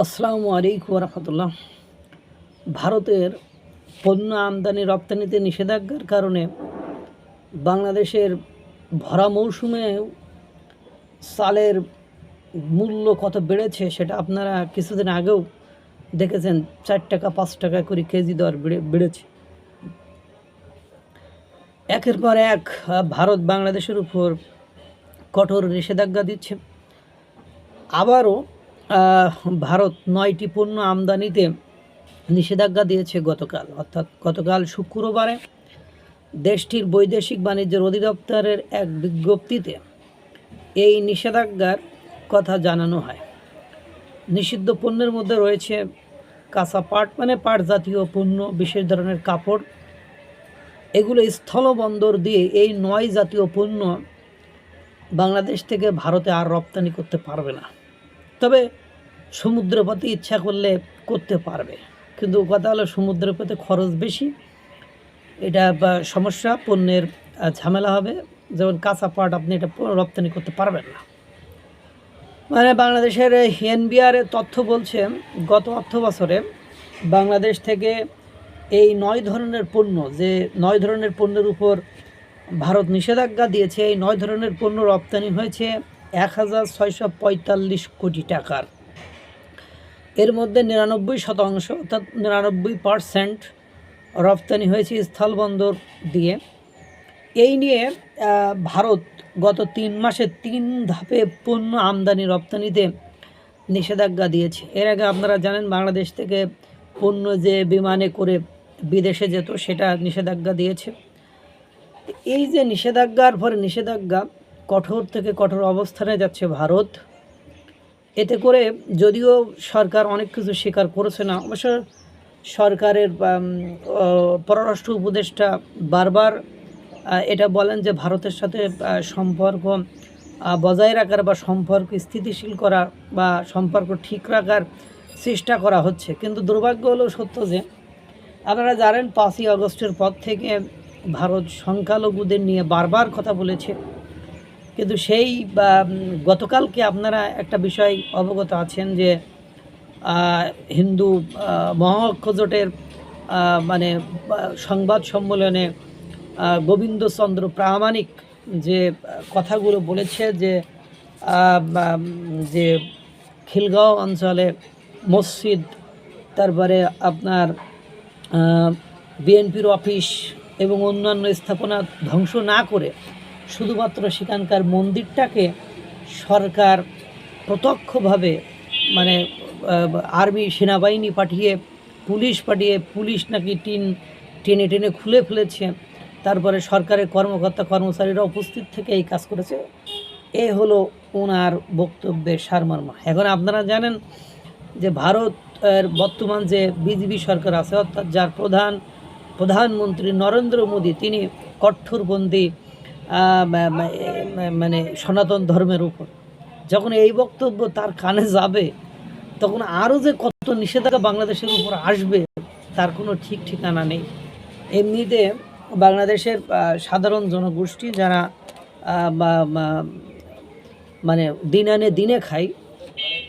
আসসালামু আলাইকুম রহমতুল্লাহ ভারতের পণ্য আমদানি রপ্তানিতে নিষেধাজ্ঞার কারণে বাংলাদেশের ভরা মৌসুমে চালের মূল্য কত বেড়েছে সেটা আপনারা কিছুদিন আগেও দেখেছেন, চার টাকা, পাঁচ টাকা করে কেজি দর বেড়ে, বেড়েছে। একের পর এক ভারত বাংলাদেশের উপর কঠোর নিষেধাজ্ঞা দিচ্ছে। আবারও ভারত নয়টি পণ্য আমদানিতে নিষেধাজ্ঞা দিয়েছে গতকাল। অর্থাৎ গতকাল শুক্রবারে দেশটির বৈদেশিক বাণিজ্যের অধিদপ্তরের এক বিজ্ঞপ্তিতে এই নিষেধাজ্ঞার কথা জানানো হয়। নিষিদ্ধ পণ্যের মধ্যে রয়েছে কাঁচা পাট মানে পাট জাতীয় পণ্য, বিশেষ ধরনের কাপড়। এগুলো স্থলবন্দর দিয়ে এই নয় জাতীয় পণ্য বাংলাদেশ থেকে ভারতে আর রপ্তানি করতে পারবে না। তবে সমুদ্রপথে ইচ্ছা করলে করতে পারবে। কিন্তু কথা হলো সমুদ্রের পথে খরচ বেশি, এটা সমস্যা, পণ্যের ঝামেলা হবে। যেমন কাঁচা পাট আপনি এটা রপ্তানি করতে পারবেন না। মানে বাংলাদেশের এনবিআর তথ্য বলছে, গত অর্থ বছরে বাংলাদেশ থেকে এই নয় ধরনের পণ্য, যে নয় ধরনের পণ্যের উপর ভারত নিষেধাজ্ঞা দিয়েছে, এই নয় ধরনের পণ্য রপ্তানি হয়েছে এক হাজার ছয়শো পঁয়তাল্লিশ কোটি টাকার। এর মধ্যে নিরানব্বই শতাংশ অর্থাৎ নিরানব্বই পারসেন্ট রপ্তানি হয়েছে স্থলবন্দর দিয়ে। এই নিয়ে ভারত গত তিন মাসে তিন ধাপে পণ্য আমদানি রপ্তানিতে নিষেধাজ্ঞা দিয়েছে। এর আগে আপনারা জানেন বাংলাদেশ থেকে পণ্য যে বিমানে করে বিদেশে যেত সেটা নিষেধাজ্ঞা দিয়েছে। এই যে নিষেধাজ্ঞার পরে নিষেধাজ্ঞা কঠোর থেকে কঠোর অবস্থানে যাচ্ছে ভারত। এতে করে যদিও সরকার অনেক কিছু স্বীকার করেছে না, অবশ্য সরকারের পররাষ্ট্র উপদেষ্টা বারবার এটা বলেন যে ভারতের সাথে সম্পর্ক বজায় রাখার বা সম্পর্ক স্থিতিশীল করা বা সম্পর্ক ঠিক রাখার চেষ্টা করা হচ্ছে। কিন্তু দুর্ভাগ্য হলো সত্য যে, আপনারা জানেন পাঁচই আগস্টের পর থেকে ভারত সংখ্যালঘুদের নিয়ে বারবার কথা বলেছে। কিন্তু সেই গতকালকে আপনারা একটা বিষয় অবগত আছেন যে হিন্দু মহাঐক্য জোটের মানে সংবাদ সম্মেলনে গোবিন্দচন্দ্র প্রামাণিক যে কথাগুলো বলেছে যে যে, খিলগাঁও অঞ্চলে মসজিদ, তারপরে আপনার বিএনপির অফিস এবং অন্যান্য স্থাপনা ধ্বংস না করে শুধুমাত্র সেখানকার মন্দিরটাকে সরকার প্রত্যক্ষভাবে মানে আর্মি সেনাবাহিনী পাঠিয়ে, পুলিশ পাঠিয়ে, পুলিশ নাকি টিন, টেনে টেনে খুলে ফেলেছে। তারপরে সরকারের কর্মকর্তা, কর্মচারীরা উপস্থিত থেকে এই কাজ করেছে। এ হলো ওনার বক্তব্যের সারমর্ম। এখন আপনারা জানেন যে ভারতের বর্তমান যে বিজেপি সরকার আছে, অর্থাৎ যার প্রধান, প্রধানমন্ত্রী নরেন্দ্র মোদী, তিনি কঠোরবন্দি মানে সনাতন ধর্মের উপর। যখন এই বক্তব্য তার কানে যাবে, তখন আরও যে কত নিষেধাজ্ঞা বাংলাদেশের উপর আসবে, তার কোনো ঠিক ঠিকানা নেই। এমনিতে বাংলাদেশের সাধারণ জনগোষ্ঠী যারা মানে দিন আনে দিনে খায়,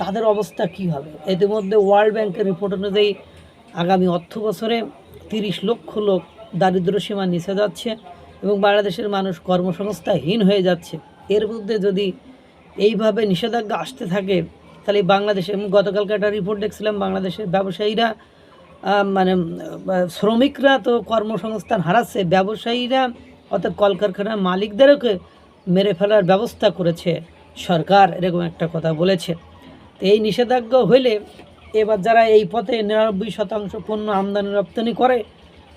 তাদের অবস্থা কি হবে? ইতিমধ্যে ওয়ার্ল্ড ব্যাংকের রিপোর্ট অনুযায়ী আগামী অর্থ বছরে তিরিশ লক্ষ লোক দারিদ্র সীমা নিচে যাচ্ছে। এবং বাংলাদেশের মানুষ কর্মসংস্থাহীন হয়ে যাচ্ছে। এর মধ্যে যদি এইভাবে নিষেধাজ্ঞা আসতে থাকে, তাহলে বাংলাদেশে গতকালকে একটা রিপোর্ট দেখছিলাম, বাংলাদেশের ব্যবসায়ীরা মানে শ্রমিকরা তো কর্মসংস্থান হারাচ্ছে, ব্যবসায়ীরা অর্থাৎ কলকারখানার মালিকদেরকে মেরে ফেলার ব্যবস্থা করেছে সরকার, এরকম একটা কথা বলেছে। তো এই নিষেধাজ্ঞা হইলে এবার যারা এই পথে নিরানব্বই শতাংশ পণ্য আমদানি রপ্তানি করে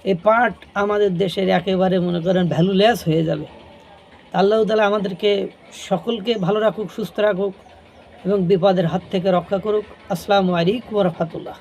এই পাট আমাদের দেশের একেবারে মনে করেন ভ্যালুলেস হয়ে যাবে। আল্লাহ তালা আমাদেরকে সকলকে ভালো রাখুক, সুস্থ রাখুক এবং বিপদের হাত থেকে রক্ষা করুক। আসসালামু আলাইকুম রহমতুল্লাহ।